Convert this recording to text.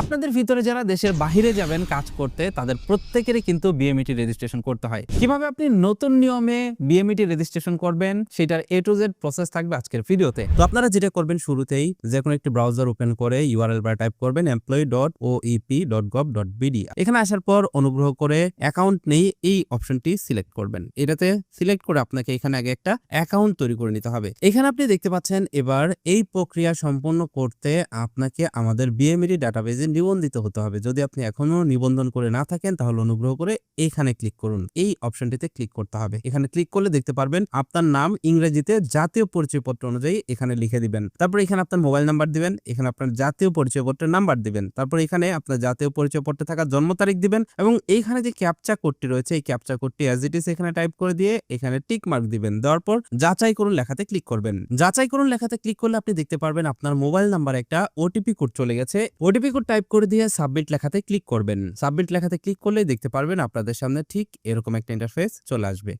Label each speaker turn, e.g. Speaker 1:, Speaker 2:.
Speaker 1: আপনাদের ভিতরে যারা দেশের বাহিরে যাবেন কাজ করতে, তাদের প্রত্যেকেরই কিন্তু বিএমইটি রেজিস্ট্রেশন করতে হয়। কীভাবে আপনি নতুন নিয়মে বিএমইটি রেজিস্ট্রেশন করবেন, সেটার এ টু জেড প্রসেস থাকবে আজকের ভিডিওতে। তো আপনারা যেটা করবেন শুরুতেই, যে কোনো একটি ব্রাউজার ওপেন করে ইউআরএল বার টাইপ করবেন employee dot O EP dot gov dot BD এখানে আসার পর অনুগ্রহ করে অ্যাকাউন্ট নেই, এই অপশনটি সিলেক্ট করবেন। এটাতে সিলেক্ট করে আপনাকে এখানে আগে একটা অ্যাকাউন্ট তৈরি করে নিতে হবে। এখানে আপনি দেখতে পাচ্ছেন, এবার এই প্রক্রিয়া সম্পন্ন করতে আপনাকে আমাদের বিএমইডি ডাটাবেজে নিবন্ধিত হতে হবে। যদি আপনি এখনও নিবন্ধন করে না থাকেন, তাহলে অনুগ্রহ করে এখানে ক্লিক করুন। এই অপশনটিতে ক্লিক করতে হবে। এখানে ক্লিক করলে দেখতে পারবেন আপনার নাম, ইংরেজিতে জাতীয় পরিচয়পত্র অনুযায়ী এখানে লিখে দিবেন। তারপর এখানে আপনার মোবাইল নাম্বার দিবেন, এখানে আপনার জাতীয় পরিচয়পত্রের নাম্বার দিবেন। তারপর এখানে আপনার জাতীয় পরিচয়পত্রে থাকা জন্ম তারিখ দিবেন এবং এইখানে যে ক্যাপচা কোডটি রয়েছে, এই ক্যাপচা কোডটি অ্যাজ ইট ইস এখানে টাইপ করে দিয়ে এখানে টিক মার্ক দিবেন। দেওয়ার পর যাচাই করুন লেখাতে ক্লিক করবেন। যাচাই করুন লেখাতে ক্লিক করলে আপনি দেখতে পারবেন আপনার মোবাইল নাম্বার একটা ওটিপি কোড চলে গেছে। ওটিপি কোড টাইপ করে দিয়ে সাবমিট লেখাতে ক্লিক করবেন। সাবমিট লেখাতে ক্লিক করলে দেখতে পারবেন আপনাদের সামনে ঠিক এরকম একটা ইন্টারফেস চলে আসবে।